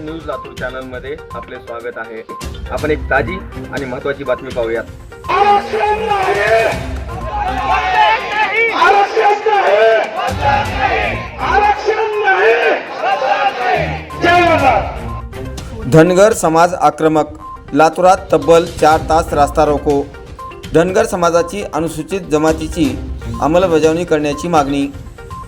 News Latur चॅनलमध्ये आपले स्वागत आहे. आपण एक ताजी आणि महत्त्वाची बातमी पाहूयात. धनगर समाज आक्रमक. लातूरात तब्बल चार तास रास्ता रोको. धनगर समाजाची अनुसूचित जमातीची अंमलबजावणी करण्याची मागणी.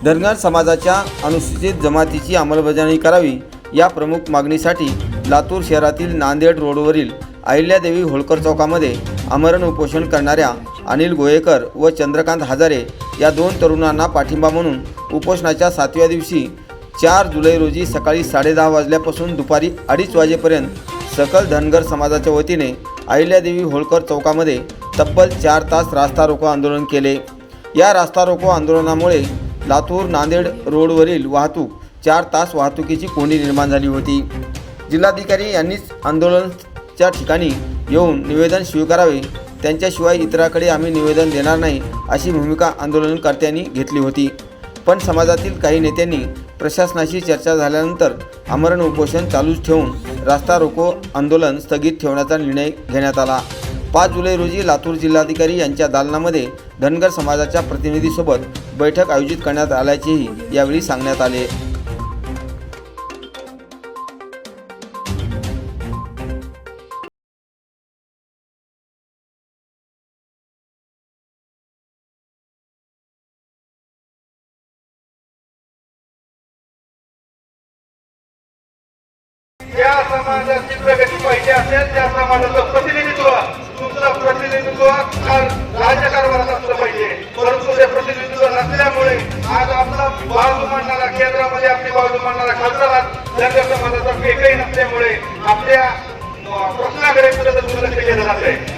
धनगर समाजाच्या अनुसूचित जमातीची अंमलबजावणी करावी या प्रमुख मागणीसाठी लातूर शहरातील नांदेड रोडवरील अहिल्यादेवी होळकर चौकामध्ये आमरण उपोषण करणाऱ्या अनिल गोयेकर व चंद्रकांत हजारे या दोन तरुणांना पाठिंबा म्हणून उपोषणाच्या सातव्या दिवशी चार जुलै रोजी सकाळी साडेदहा वाजल्यापासून दुपारी अडीच वाजेपर्यंत सकल धनगर समाजाच्या वतीने अहिल्यादेवी होळकर चौकामध्ये तब्बल चार तास रास्ता रोको आंदोलन केले. या रास्ता रोको आंदोलनामुळे लातूर नांदेड रोडवरील वाहतूक चार तास वाहतुकीची कोंडी निर्माण झाली होती. जिल्हाधिकारी यांनीच आंदोलनच्या ठिकाणी येऊन निवेदन स्वीकारावे त्यांच्याशिवाय इतराकडे आम्ही निवेदन देणार नाही अशी भूमिका आंदोलनकर्त्यांनी घेतली होती. पण समाजातील काही नेत्यांनी प्रशासनाशी चर्चा झाल्यानंतर आमरण उपोषण चालूच ठेवून रास्ता रोको आंदोलन स्थगित ठेवण्याचा निर्णय घेण्यात आला. पाच जुलै रोजी लातूर जिल्हाधिकारी यांच्या दालनामध्ये धनगर समाजाच्या प्रतिनिधीसोबत बैठक आयोजित करण्यात आल्याचेही यावेळी सांगण्यात आले. ज्या समाजाची प्रगती पाहिजे असेल त्या समाजाचं प्रतिनिधित्व तुमचा प्रतिनिधित्व राज्यकारभारात असलं पाहिजे. परंतु ते प्रतिनिधित्व नसल्यामुळे आज आपला बाजू मांडणारा केंद्रामध्ये आपली बाजू मांडणारा खासदार धनगर समाजाचा एकही नसल्यामुळे आपल्या प्रश्नाकडे कुठे दुर्लक्ष केलं जात आहे.